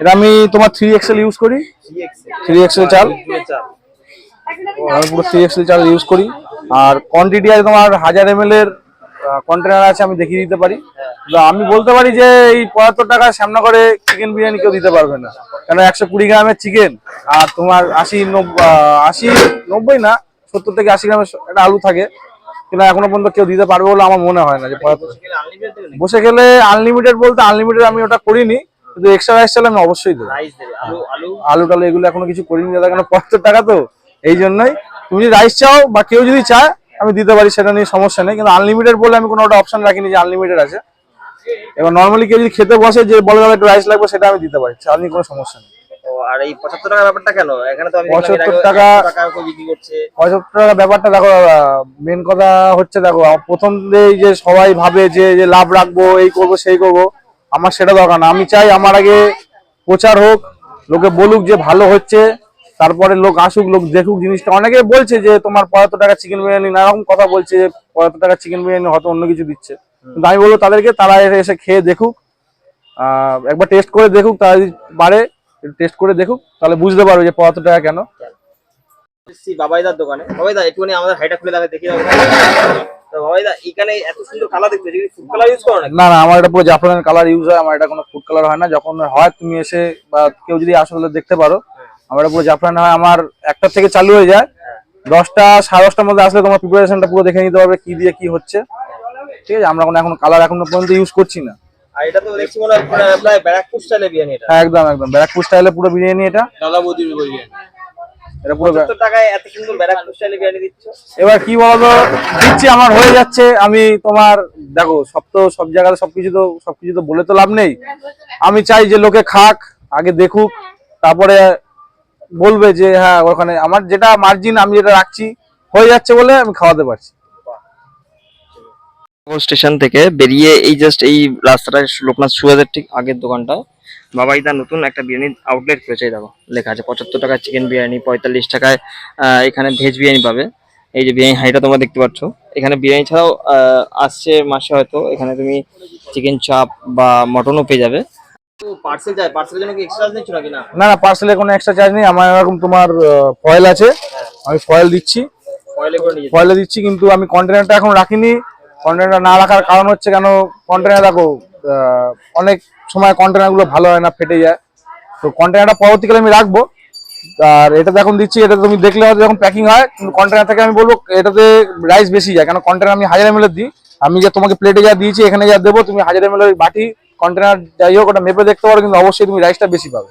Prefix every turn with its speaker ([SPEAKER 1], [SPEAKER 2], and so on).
[SPEAKER 1] এটা আমি তোমার থ্রি এক্সেল ইউজ করি। থ্রি এক্সেল চাল। আমি পুরো থ্রি এক্সেল চাল ইউজ করি। আর কোয়ান্টিটি আছে তোমার হাজার এমএল এর কন্টেনার আছে, আমি দেখিয়ে দিতে পারি। আমি বলতে পারি যে এই পঁয়াত্তর টাকা সামনা করে চিকেন বিরিয়ানি কেউ দিতে পারবে না। কেন একশো কুড়ি গ্রামের চিকেন আর তোমার আশি আশি নব্বই না, সত্তর থেকে আশি গ্রামের একটা আলু থাকে। কিন্তু এখনও পর্যন্ত কেউ দিতে পারবে বলে আমার মনে হয় না যে পঁয়াত্তর বসে গেলে আনলিমিটেড বলতে আনলিমিটেড আমি ওটা করিনি। কিন্তু এক্সট্রা রাইস চাল আমি অবশ্যই দেবো। আলু টালু এগুলো এখনও কিছু করিনি দাদা কেন পঁচাত্তর টাকা তো? এই জন্যই। তুমি যদি রাইস চাও বা কেউ যদি চায় আমি দিতে পারি সেটা নিয়ে সমস্যা নেই। কিন্তু আনলিমিটেড বলে আমি কোনো একটা অপশন রাখিনি যে আনলিমিটেড আছে। এবার নর্মালি কেউ যদি খেতে বসে যে বলে দাদা একটু রাইস লাগবে সেটা আমি দিতে পারি। চাল নিয়ে কোনো সমস্যা নেই।
[SPEAKER 2] আর এই পঁচাত্তর টাকার ব্যাপারটা কেন? এখানে তো আমি দেখলাম এর
[SPEAKER 1] 75
[SPEAKER 2] আগে
[SPEAKER 1] টাকা-
[SPEAKER 2] 100 টাকা বিক্রি করছে।
[SPEAKER 1] পঁচাত্তর টাকা ব্যাপারটা দেখো মেন কথা হচ্ছে দেখো প্রথম যে সবাই ভাবে যে যে লাভ রাখব এই করব সেই করব। আমার সেটা দরকার না। আমি চাই আমার আগে প্রচার হোক, লোকে বলুক যে ভালো হচ্ছে, তারপরে লোক আসুক, লোক দেখুক জিনিসটা। অনেকে বলছে যে তোমার পঁয়াত্তর টাকা চিকেন বিরিয়ানি নানা রকম কথা বলছে যে পঁয়াত্তর টাকা চিকেন বিরিয়ানি হয়তো অন্য কিছু দিচ্ছে। কিন্তু আমি বলব তাদেরকে, তারা এসে- খেয়ে দেখুক একবার টেস্ট করে দেখুক, তারা পারে টেস্ট করে দেখুক, তাহলে বুঝতে পারবে যে পঁয়াত্তর টাকা কেন।
[SPEAKER 2] বাবাইদার দোকানে। বাবাইদা, একটুখানি আমাদের হাইটা খুলে দেখে দেখি এখানে এত সুন্দর কালার দেখতে ফুড কালার ইউজ করো
[SPEAKER 1] না না আমার এটা পুরো জাফরানের কালার ইউজ হয় আমার এটা কোনো ফুড কালার হয় না। যখন হয় তুমি এসে বা কেউ যদি আসো তাহলে দেখতে পারো। আমার এটা পুরো জাফরান হয় আমার একটা থেকে চালু হয়ে যায়। দশটা সাড়ে দশটার মধ্যে আসলে তোমার প্রিপারেশনটা পুরো দেখে নিতে পারবে কি দিয়ে কি হচ্ছে। ঠিক আছে আমরা কোনো এখন কালার এখনও পর্যন্ত ইউজ করছি না।
[SPEAKER 2] আর এটা তো দেখছি মনে হয় প্রায়- প্রায় ব্যারাকপুর স্টাইলে বিরিয়ানি এটা।
[SPEAKER 1] হ্যাঁ একদম একদম। ব্যারাকপুর স্টাইলে পুরো বিরিয়ানি এটা।
[SPEAKER 2] দাদা বৌদির বিরিয়ানি।
[SPEAKER 1] এটা পুরো এবার কি বলতো দিচ্ছি আমার হয়ে যাচ্ছে আমি তোমার দেখো সব তো সব জায়গাতে সবকিছু তো সবকিছু তো বলে তো লাভ নেই। আমি চাই যে লোকে খাক আগে দেখুক তারপরে বলবে যে হ্যাঁ ওখানে আমার যেটা মার্জিন আমি যেটা রাখছি হয়ে যাচ্ছে বলে আমি খাওয়াতে পারছি।
[SPEAKER 2] স্টেশন থেকে বেরিয়ে এই জাস্ট এই রাস্তাটা লোকনাথ সুয়াদের ঠিক আগের দোকানটা। বাবাইদা নতুন একটা বিরিয়ানি আউটলেট এই দেখো লেখা আছে পঁচাত্তর টাকায় চিকেন বিরিয়ানি পঁয়তাল্লিশ টাকায় এখানে ভেজ বিরিয়ানি পাবে। এই যে বিরিয়ানি হাঁড়িটা তোমরা দেখতে পাচ্ছ। এখানে বিরিয়ানি ছাড়াও আসছে মাসে হয়তো এখানে তুমি চিকেন চাপ বা মটনও পেয়ে যাবে। পার্সেল যায় পার্সেলের জন্য কি এক্সট্রা নিচ্ছ নাকি না?
[SPEAKER 1] না না পার্সেলে কোনো এক্সট্রা চার্জ নেই আমার এরকম তোমার ফয়েল আছে আমি ফয়েল দিচ্ছি। ফয়েলে দিচ্ছি কিন্তু আমি কন্টেনারটা এখন রাখিনি। কন্টেনারটা না রাখার কারণ হচ্ছে কেন? কন্টেনার দেখো আহ, অনেক সময় কন্টেনারগুলো ভালো হয় না, ফেটে যায়। তো কন্টেনারটা পরবর্তীকালে আমি রাখব। আর এটাতে এখন দিচ্ছি এটা তুমি দেখলে হয়তো যখন প্যাকিং হয় কন্টেনার থেকে আমি বলব, এটাতে রাইস বেশি যায়। কেন কন্টেনার আমি হাজার এমএল দিই। আমি যে তোমাকে প্লেটে যা দিয়েছি, এখানে যা দেবো, তুমি হাজার এমএল বাটি কন্টেনার যাই হোক, ওটা মেপে দেখতে পারো, কিন্তু অবশ্যই তুমি রাইসটা বেশি পাবে।